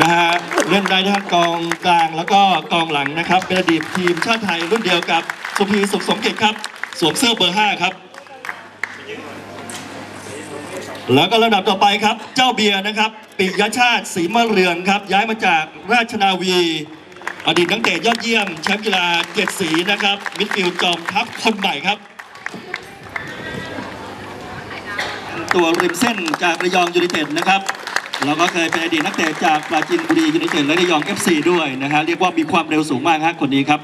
นะฮะเล่นได้ทั้งกองกลางแล้วก็กองหลังนะครับ เป็นอดีตทีมชาติไทยรุ่นเดียวกับสุพีสุขสมเกิครับ สวมเสื้อเบอร์ 5 ครับ แล้วก็ลำดับต่อไปครับ เจ้าเบียร์นะครับปิยชาติศรีมะเรืองครับ ย้ายมาจากราชนาวี อดีตนักเตะยอดเยี่ยมแชมป์กีฬาเกียรติศรีนะครับมิดฟิลด์จอมทัพคนใหม่ครับตัวริมเส้นจากระยองยูไนเต็ดนะครับ เราก็เคยเป็นอดีตนักเตะจากปราจีนบุรียูไนเต็ดและระยอง FC ด้วยนะฮะเรียกว่ามีความเร็วสูงมากฮะคนนี้ครับ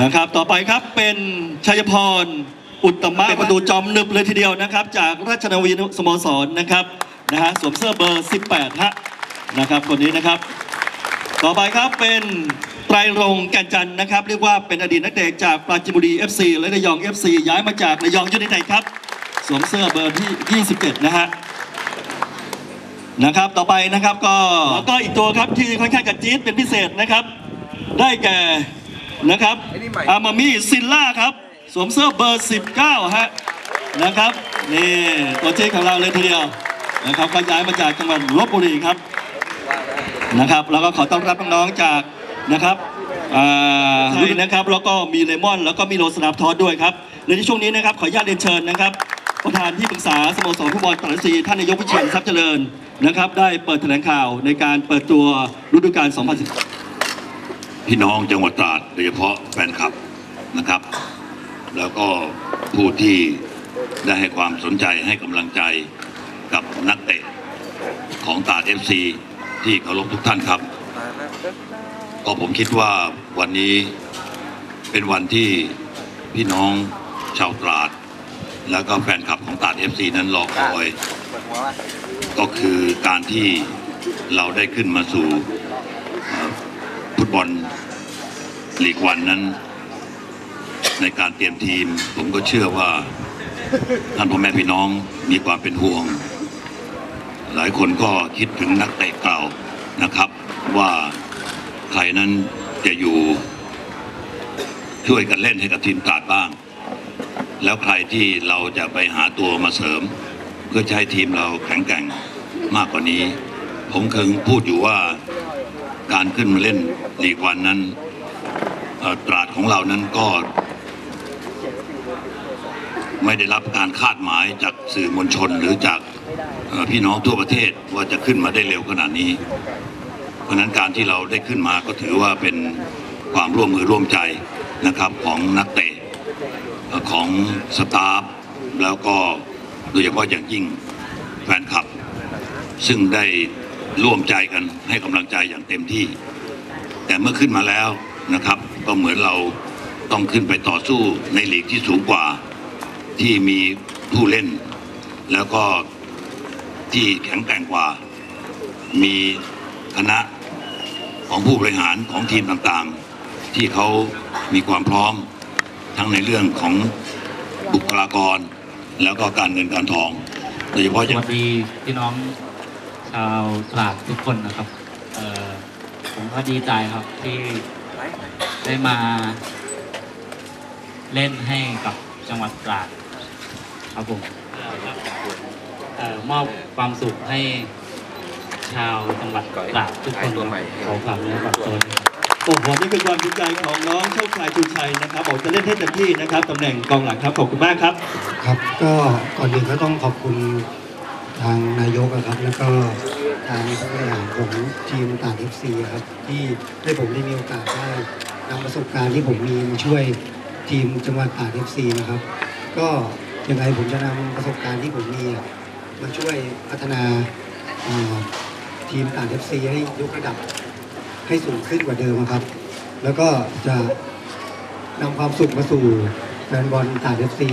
นะครับต่อไปครับเป็นชัยพรอุตมะเป็นประตูจอมนึบเลยทีเดียวนะครับ จากราชนาวีสโมสรนะครับนะฮะสวมเสื้อเบอร์ 18ฮะนะครับคนนี้นะครับ ต่อไปครับเป็นไตรรงแก่นจันทร์นะครับ เรียกว่าเป็นอดีตนักเตะจากปราจีนบุรี FC และระยอง FC ย้ายมาจากระยองยูไนเต็ดครับ สวมเสื้อเบอร์ที่ 27 นะฮะนะครับ ต่อไปนะครับก็แล้วก็อีกตัวครับที่ค่อนข้างจะจี๊ดเป็นพิเศษนะครับ ได้แก่นะครับอามามี่ซินล่าครับ สวมเสื้อเบอร์ 19 ฮะนะครับนี่ตัวเจ๊ของเราเลยทีเดียวนะครับก็ย้ายมาจากจังหวัดลบบุรีครับนะครับ แล้วก็ขอต้อนรับน้องๆจากนะครับอ่าด้วยนะครับแล้วก็มีเลมอน แล้วก็มีโรสนาฟทอสด้วยครับในช่วงนี้นะครับขออนุญาตเรียนเชิญนะครับ ประธานที่ปรึกษาสโมสรฟุตบอลตราดสีท่านนายกวิเชียรทรัพย์เจริญนะครับ ได้เปิดแถลงข่าวในการเปิดตัวฤดูกาล 2010พี่น้องจังหวัดตราดโดยเฉพาะแฟนคลับนะครับ แล้วก็ผู้ที่ได้ให้ความสนใจให้กำลังใจกับนักเตะของตราดเอฟซีที่เคารพทุกท่านครับก็ผมคิดว่าวันนี้เป็นวันที่พี่น้องชาวตราด แล้วก็แฟนคลับของตาดเอฟซีนั้นรอคอย ก็คือการที่เราได้ขึ้นมาสู่ฟุตบอลลีกวันนั้น ในการเตรียมทีม ผมก็เชื่อว่าท่านพ่อแม่พี่น้องมีความเป็นห่วง หลายคนก็คิดถึงนักเตะเก่านะครับ ว่าใครนั้นจะอยู่ช่วยกันเล่นให้กับทีมตาดบ้าง แล้วใครที่เราจะไปหาตัวมาเสริม เพื่อให้ทีมเราแข็งแกร่งมากกว่านี้ ผมเคยพูดอยู่ว่าการขึ้นมาเล่นลีกวันนั้นตราดของเรานั้นก็ ไม่ได้รับการคาดหมายจากสื่อมวลชนหรือจากพี่น้องทั่วประเทศว่าจะขึ้นมาได้เร็วขนาดนี้ เพราะนั้นการที่เราได้ขึ้นมาก็ถือว่าเป็นความร่วมมือร่วมใจนะครับของนักเตะ ของสตาฟแล้วก็โดยเฉพาะอย่างยิ่งแฟนคลับ ซึ่งได้ร่วมใจกันให้กำลังใจอย่างเต็มที่ แต่เมื่อขึ้นมาแล้วนะครับ ก็เหมือนเราต้องขึ้นไปต่อสู้ในลีกที่สูงกว่าที่มีผู้เล่น แล้วก็ที่แข็งแกร่งกว่า มีคณะของผู้บริหารของทีมต่างๆ ที่เขามีความพร้อม ทั้งในเรื่องของบุคลากร แล้วก็การเงินการทองโดยเฉพาะสอย่างวัสดีพี่น้องชาวตราดทุกคนนะครับเอ่อผมก็ดีใจครับที่ได้มาเล่นให้กับจังหวัดตราดครับผมเอ่อครับเอ่อมอบความสุขให้ชาวจังหวัดตราดทุกคนครับขอฝากเนื้อฝากตัวด้วยครับ โอ้โหนี่เป็นความภูมิใจของน้องโชคชัยชูชัยนะครับบอกจะเล่นให้เต็มที่นะครับตำแหน่งกองหลังครับขอบคุณมากครับ ครับก็ก่อนอื่นก็ต้องขอบคุณทางนายกอะครับ แล้วก็ทางผู้บริหารของทีมต่างเอฟซีครับที่ให้ผมได้มีโอกาสได้นำประสบการณ์ที่ผมมีมาช่วยทีมจังหวัดต่ากเอฟซีนะครับ ก็ยังไงผมจะนำประสบการณ์ที่ผมมีมาช่วยพัฒนาทีมต่างเอฟซีให้ยกระดับ ให้สูงขึ้นกว่าเดิมอะครับ แล้วก็จะนำความสุขมาสู่แฟนบอลต่างเอฟซี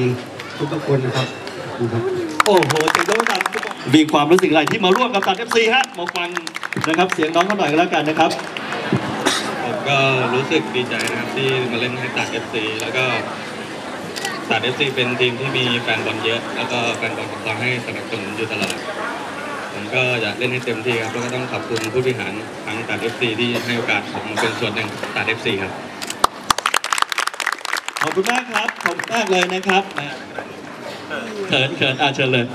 ทุกๆคนนะครับขอบคุณครับโอ้โหเสียงน้องตันมีความรู้สึกอะไรที่มาร่วมกับตันเอฟซีฮะมาฟังนะครับ เสียงน้องเขาหน่อยก็แล้วกันนะครับ ผมก็รู้สึกดีใจนะครับที่มาเล่นให้ตากเอฟซีแล้วก็ตากเอฟซีเป็นทีมที่มีแฟนบอลเยอะ แล้วก็แฟนบอลคอยให้สนับสนุนอยู่ตลอดผม ก็อยากเล่นให้เต็มที่ครับแล้วก็ต้องขอบคุณผู้บริหารทั้งตากเอฟซีที่ให้โอกาสผมมาเป็นส่วนหนึ่งของตากเอฟซีครับขอบคุณมากครับขอบคุณมากเลยนะครับนะเขินเขินอาเชิญเลย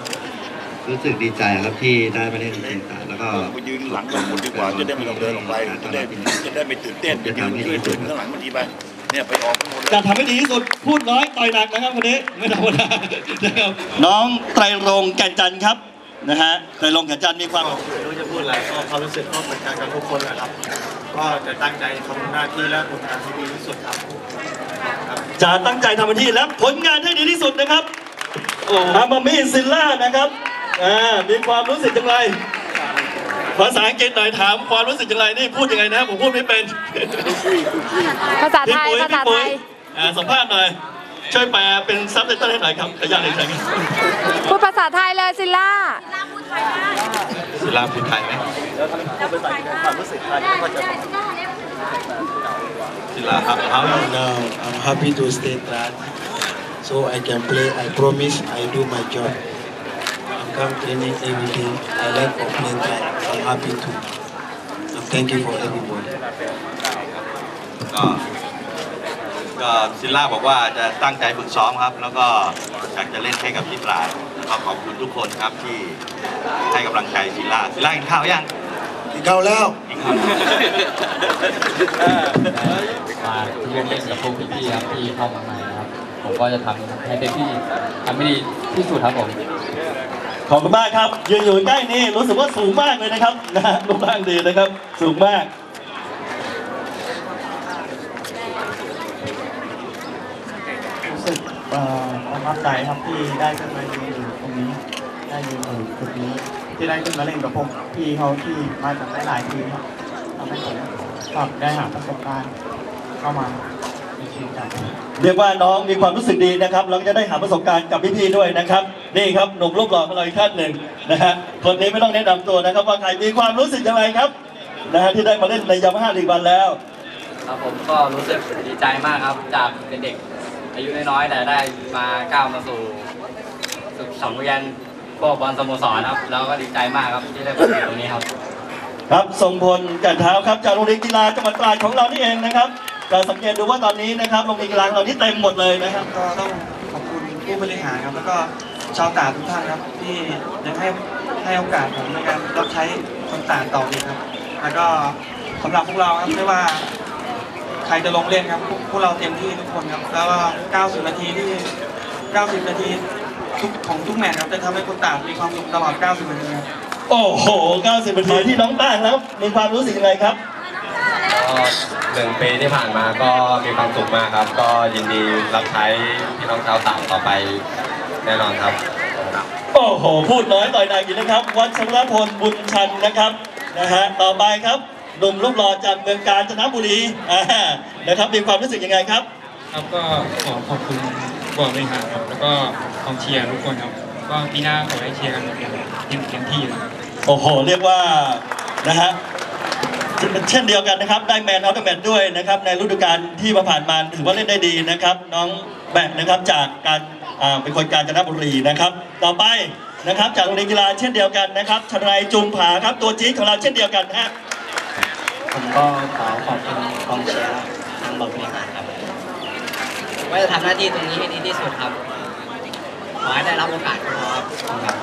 รู้สึกดีใจครับที่ได้มาเล่นทีมตาแล้วก็ไปยืนหลังกับคนดีกว่าจะได้ไม่ต้องเดินออกไปจะได้จะได้ไม่ตื่นเต้นจะยืนช่วยตื่นข้างหลังมันดีไปเนี่ยไปออกข้างบนเลยจะทำให้ดีที่สุดพูดน้อยต่อยหนักนะครับคนนี้ไม่ธรรมดานะครับน้องไตรรงค์แก่นจันทร์ครับ นะฮะไตรรงค์แก่นจันทร์มีความไม่รู้จะพูดอะไรก็ความรู้สึกก็เหมือนกันกับทุกคนแหละครับ ก็จะตั้งใจทำหน้าที่และผลงานที่ดีที่สุดครับครับจะตั้งใจทำหน้าที่และผลงานให้ดีที่สุดนะครับอามามีซิลล่านะครับอ่ามีความรู้สึกอย่างไรภาษาอังกฤษหน่อยถามความรู้สึกอย่างไรนี่พูดยังไงนะผมพูดไม่เป็นภาษาพี่ไทยปุ๋ยภาษาพี่ไทปุ๋ยยอ่าสัมภาษณ์หน่อย ช่วยแปลเป็นซับไตเติลให้หน่อยครับขยันเลยครับพูดภาษาไทยเลยซิลล่าศิลาพูดไทยไหมศิลาครับ How you Now I'm happy to stay track so I can play. I promise I do my job. I'm come training every day. I like of playing track. I'm happy to. And thank you for everybody. ก็ ก็ศิลาบอกว่าจะตั้งใจฝึกซ้อมครับ แล้วก็อยากจะเล่นให้กับที่ตราดแล้วก็ขอบคุณทุกคนครับที่ให้กำลังใจศิลาศิลากินข้าวยังกินข้าวแล้วกินข้าวมาเรียนเล่นกับพวกพี่ๆครับที่เข้ามาใหม่นะครับ ผมก็จะทำให้เต็มที่ทำให้ดีที่สุดครับผมขอบคุณมากครับยืนอยู่ใกล้นี่รู้สึกว่าสูงมากเลยนะครับนะฮะรูปร่างดีนะครับ สูงมาก สึกเอ่อประทับใจครับที่ได้ขึ้นมายืนอยู่ตรงนี้ ได้ยืนอยู่จุดนี้ ที่ได้ขึ้นมาเล่นกับพวกพี่เขาที่มาจากหลายๆทีมครับทำให้ผมครับได้หาประสบการณ์เข้ามาในชีวิตครับเรียกว่าน้องมีความรู้สึกดีนะครับเราจะได้หาประสบการณ์กับพี่ๆด้วยนะครับ นี่ครับหนุ่มรูปหล่อของเราอีกท่านหนึ่งนะฮะคนนี้ไม่ต้องแนะนำตัวนะครับ ว่าใครมีความรู้สึกอย่างไรครับนะฮะที่ได้มาเล่นในยามาฮ่าลีกวันแล้วครับผมก็รู้สึกดีใจมากครับจากเป็นเด็ก อายุน้อยๆแต่ได้มาก้าวมาสู่สู่สังเวียนพวกบอลสโมสรครับแล้วก็ดีใจมากครับที่ได้มาอยู่ตรงนี้ครับ ครับทรงพลกันเท้าครับจากโรงเรียนกีฬาจังหวัดตราดของเรานี่เองนะครับจะสังเกตดูว่าตอนนี้นะครับโรงเรียนกีฬาของเรานี่เต็มหมดเลยนะครับ ก็ต้องขอบคุณผู้บริหารครับแล้วก็ชาวตราดทุกท่านครับ ที่ยังให้ให้โอกาสผมในการรับใช้คนตราดต่ออีกครับ แล้วก็สำหรับพวกเราครับไม่ว่า ใครจะลงเล่นครับพวกพวกเราเต็มที่ทุกคนครับ แล้วก็90 นาทีที่ 90 นาทีทุกของทุกแมตช์ครับจะทำให้คนต่างมีความสุขตลอด 90 นาทีครับโอ้โห 90 นาทีที่น้องตั้งแล้ว มีความรู้สึกยังไงครับก็หนึ่งปีที่ผ่านมาก็มีความสุขมากครับ ก็ยินดีรับใช้พี่น้องชาวต่างต่อไปแน่นอนครับ โอ้โห พูดน้อยต่อยหนักอีกนะครับ วัชรพลบุญชันนะครับนะฮะต่อไปครับ หนุ่มรูปหล่อจากเมืองกาญจนบุรีอ่านะครับ มีความรู้สึกยังไงครับ ครับก็ขอขอบคุณบอร์ดบริหารครับแล้วก็กองเชียร์ทุกคนครับก็ปีหน้าขอให้เชียร์กันอย่างเต็มเต็มที่เลยโอ้โห เรียกว่านะฮะเช่นเดียวกันนะครับ ได้แมนอัลเดอร์แมนด้วยนะครับ ในฤดูกาลที่มาผ่านมาถือว่าเล่นได้ดีนะครับ น้องแบกนะครับจากการอ่าเป็นคนกาญจนบุรีนะครับ ต่อไปนะครับจากโรงเรียนกีฬาเช่นเดียวกันนะครับชนายจุมผาครับตัวจี๊ดของเราเช่นเดียวกันฮะ ผมก็ขอขอบคุณกองเชียร์และทางบอร์ดบริหารครับว่าจะทำหน้าที่ตรงนี้ให้ดีที่สุดครับขอให้ได้รับโอกาสก็พอครับ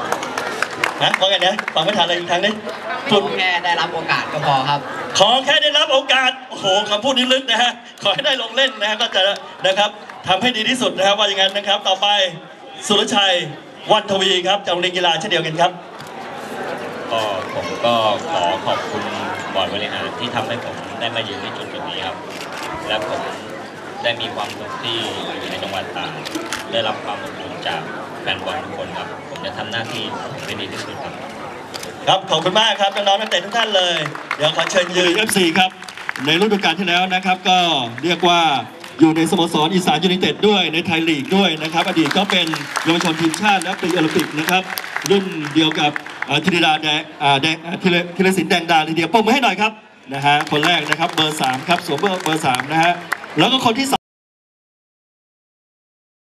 นะว่าไงนะฟังไม่ทันเลยอีกครั้งนึงขอแค่ได้รับโอกาสก็พอครับ ขอแค่ได้รับโอกาสโอ้โหคำพูดนี้ลึกนะฮะขอให้ได้ลงเล่นนะฮะก็จะนะครับทำให้ดีที่สุดนะครับว่าอย่างนั้นนะครับ ต่อไปสุรชัยวันทวีครับจากโรงเรียนกีฬาเช่นเดียวกันครับก็ผมก็ขอขอบคุณ บอร์ดบริหารที่ทำให้ผมได้มายืนที่จุดจุดนี้ครับ และผมได้มีความสุขที่อยู่ในจังหวัดตากได้รับความอบอุ่นจากแฟนบอลทุกคนครับ ผมจะทำหน้าที่ให้ดีที่สุดครับ ครับขอบคุณมากครับน้องๆนักเตะทุกท่านเลย เดี๋ยวขอเชิญยืน FC ครับในฤดูกาลที่แล้วนะครับ ก็เรียกว่าอยู่ในสโมสรอีสานยูไนเต็ดด้วยในไทยลีกด้วยนะครับ อดีตก็เป็นเยาวชนทีมชาติและปีโอลิมปิกนะครับ รุ่นเดียวกับเอ่อ ธิรดาแดงอ่าแดงธีรธีรศิลป์แดงดาทีเดียวปมมือให้หน่อยครับนะฮะคนแรกนะครับเบอร์สามครับสวมเบอร์เบอร์สามนะฮะแล้วก็คนที่